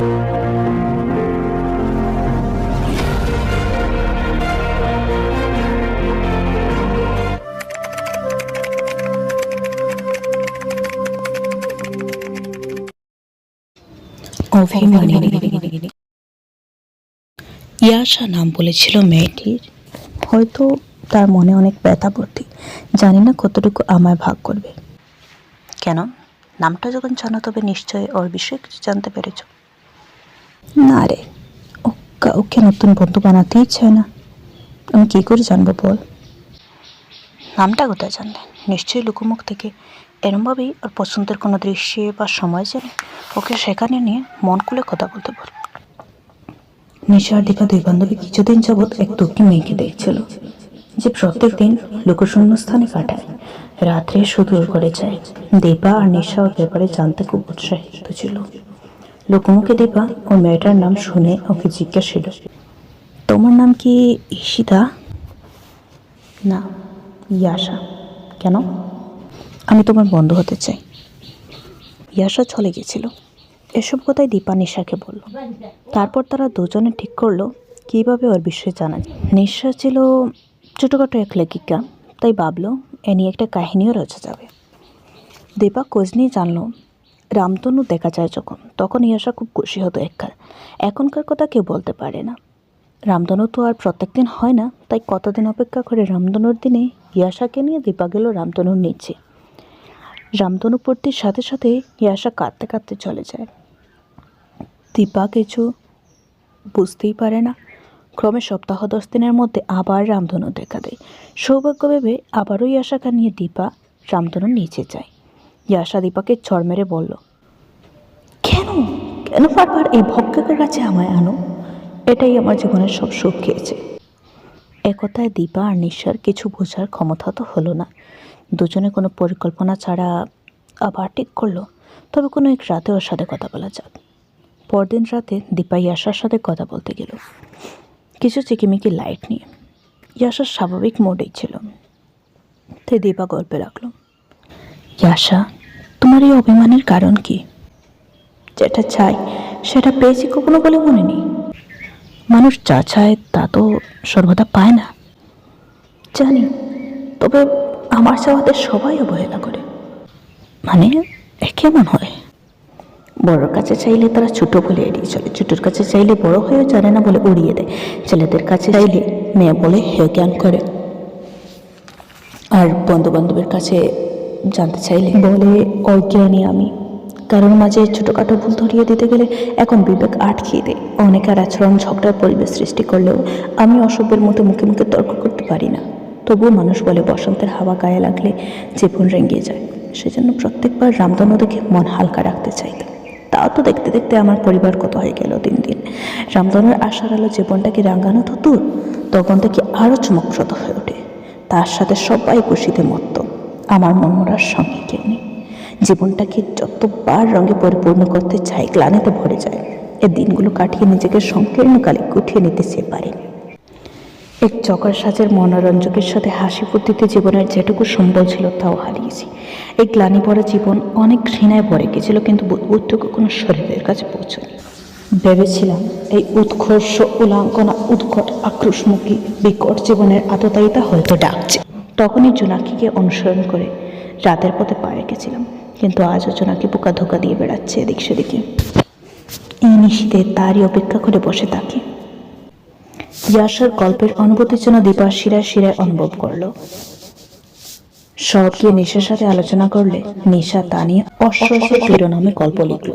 অভিমানিনী ইয়াশা নাম বলেছিল মেয়েটির। হয়তো তার মনে অনেক ব্যথা ভর্তি জানি না কতটুকু আমায় ভাগ করবে। কেন? নামটা যখন জানো তবে নিশ্চয়ই ওর বিষয়ে কিছু জানতে পেরেছ। না রে ও কাউকে নতুন বন্ধু বানাতেই চায় না। আমি কী করে জানব বল? নামটা কোথায় জানলে? নিশ্চয়ই লুকুমুখ থেকে। এরমভাবেই ওর পছন্দের কোনো দৃশ্যে বা সময় জেনে। ওকে সেখানে নিয়ে মন খুলে কথা বলতে বল। নিশা আর দীপা দুই বান্ধবী কিছুদিন যাবৎ এক তুর্কি মেয়েকে দেখছিল, যে প্রত্যেক দিন লোকশূন্য স্থানে কাটায়। রাত্রে শুধু করে যায়। দীপা আর নিশা ওর ব্যাপারে জানতে খুব উৎসাহিত ছিল। লোকমুখে দীপা ও মেয়েটার নাম শুনে ওকে জিজ্ঞাসিল, তোমার নাম কি ঈশিতা? না ইয়াশা কেন? আমি তোমার বন্ধু হতে চাই। ইয়াশা চলে গেছিল এসব কথাই দীপা নিশাকে বলল। তারপর তারা দুজনে ঠিক করল, কীভাবে ওর বিষয়ে জানা যায়। নিশা ছিল ছোটোখাটো এক লেখিকা, তাই ভাবলো এ নিয়ে একটা কাহিনীও রচা যাবে। দীপা খোঁজ নিয়ে জানলো রামতনু দেখা যায় যখন, তখন ইয়াশা খুব খুশি হতো এককার এখনকার কথা কেউ বলতে পারে না। রামধনু তো আর প্রত্যেক দিন হয় না, তাই কতদিন অপেক্ষা করে রামধনুর দিনে ইয়াশাকে নিয়ে দীপা গেল রামধনুর নিচে। রামধনু পড়তির সাথে সাথে ইয়াশা কাঁদতে কাঁদতে চলে যায়। দীপা কিছু বুঝতেই পারে না। ক্রমে সপ্তাহ দশ দিনের মধ্যে আবার রামধনু দেখা দেয়। সৌভাগ্য ভেবে আবারও ইয়াশাকে নিয়ে দীপা রামধনুর নিচে যায়। ইয়াশা দীপাকে চড় মেরে বলল, কেন? কেন বারবার এই ভক্ষকের কাছে আমায় আনো? এটাই আমার জীবনের সব সুখ খেয়েছে। একথায় দীপা আর নিশার কিছু বোঝার ক্ষমতা তো হলো না। দুজনে কোনো পরিকল্পনা ছাড়া আবার ঠিক করল, তবে কোনো এক রাতে ওর সাথে কথা বলা যাক। পরদিন রাতে দীপা ইয়াশার সাথে কথা বলতে গেল। কিছু চিকিমিকি লাইট নিয়ে। ইয়াশার স্বাভাবিক মোডেই ছিল। তাই দীপা গল্পে রাখল, ইয়াশা তোমার এই অভিমানের কারণ কি? যেটা চাই, সেটা পেয়েছি কখনো বলে মনে নেই। মানুষ যা চায়, তা তো সর্বদা পায় না। জানি, তবে আমার চাওয়াতে সবাই অবহেলা করে। মানে কেমন হয়? বড়োর কাছে চাইলে তারা ছোট বলে এড়িয়ে চলে, ছোটোর কাছে চাইলে বড় হয়েও জানে না বলে উড়িয়ে দেয়। ছেলেদের কাছে চাইলে মেয়ে বলে হেয় জ্ঞান করে। আর বন্ধু বান্ধবের কাছে জানতে চাইলে। বলে, অজ্ঞানী আমি। কারণ মাঝে ছোটোখাটো ভুল ধরিয়ে দিতে গেলে এখন বিবেক আটকিয়ে দেয় অনেকের আচরণ ঝগড়ার পরিবেশ সৃষ্টি করলেও আমি অসভ্যের মতো মুখে মুখে তর্ক করতে পারি না। তবুও মানুষ বলে, বসন্তের হাওয়া গায়ে লাগলে জীবন রেঙ্গিয়ে যায়। সেজন্য প্রত্যেকবার রামধনু দেখে মন হালকা রাখতে চাইতাম তাও তো দেখতে দেখতে আমার পরিবার কত হয়ে গেল দিন দিন। রামধনুর আশার আলো জীবনটাকে রাঙানো তো তখন থেকে আরও চমকপ্রদ হয়ে ওঠে। তার সাথে সবাই খুশিতে মত্ত। আমার মন মরার সঙ্গে কেউ নেই। জীবনটাকে যতবার রঙে পরিপূর্ণ করতে চাই গ্লানিতে ভরে যায়। এ দিনগুলো কাটিয়ে নিজেকে সংকীর্ণ কালে গুটিয়ে নিতে চেয়ে পারিনি এক চকার সাজের মনোরঞ্জকের সাথে হাসি ফুর্তিতে জীবনের যেটুকু সম্বল ছিল, তাও হারিয়েছি। এই গ্লানি ভরা জীবন অনেক ঘৃণায় ভরে গেছিল, কিন্তু বুদ্ধটুকু কোনো শরীরের কাছে পৌঁছনি ভেবেছিলাম এই উৎকর্ষ উলাঙ্কনা উৎকট আক্রোশমুখী, বিকট জীবনের আততায়িতা হয়তো ডাকছে। তখনই জোনাকিকে অনুসরণ করে রাতের পথে পা রেখেছিলাম। কিন্তু আজও জোনাকি পোকা ধোকা দিয়ে বেড়াচ্ছে এদিক সেদিকে। এই নিশীতে তারই অপেক্ষা করে বসে থাকি। ইয়াসার গল্পের অনুভূতির জন্য দীপা শিরায় শিরায় অনুভব করল। সব গিয়ে নিশার সাথে আলোচনা করলে নিশা তা নিয়ে অশ্ব শিরোনামে গল্প লিখল।